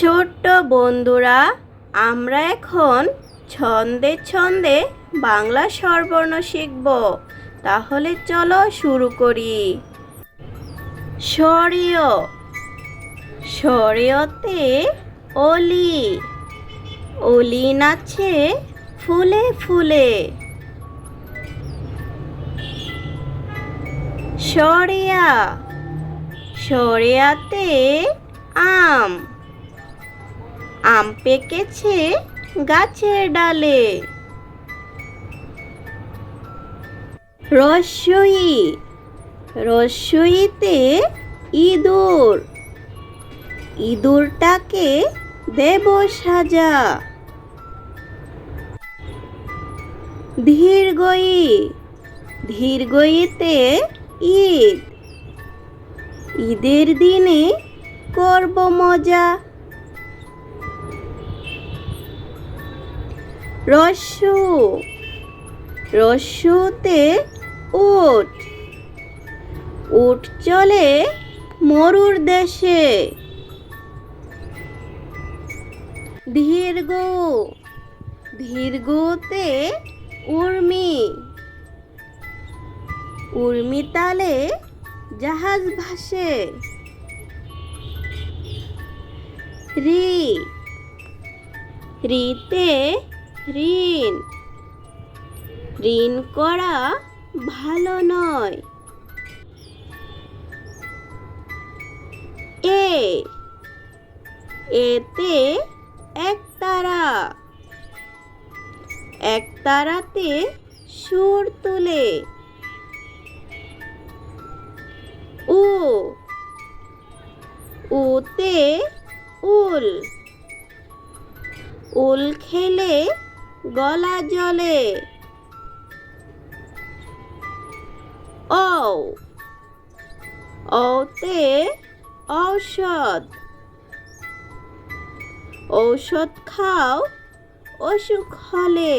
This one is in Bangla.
ছোট্ট বন্ধুরা, আমরা এখন ছন্দে ছন্দে বাংলা স্বরবর্ণ শিখব। তাহলে চলো শুরু করি। সরিয় সরিয়তে অলি। অলি নাচে ফুলে ফুলে। সরিয়া। সরিয়াতে আম। আম পেকেছে গাছের ডালে। রসই, রসইতে ইঁদুর। ইঁদুরটাকে দেব সাজা। ধীরগই ধীরগইতে ঈদ। ঈদের দিনে করব মজা। রস্যু রস্যতে উট উট চলে মরুর দেশে। দীর্ঘ দীর্ঘতে উর্মি উর্মি তালে জাহাজ ভাসে। রি, রিতে ঋণ। ঋণ করা ভালো নয়। এ। এতে একতারা একতারাতে সুর তুলে। উ। উতে উল। উল খেলে গলা জলে ও ওতে ঔষধ। ঔষধ খাও অসুখ হলে।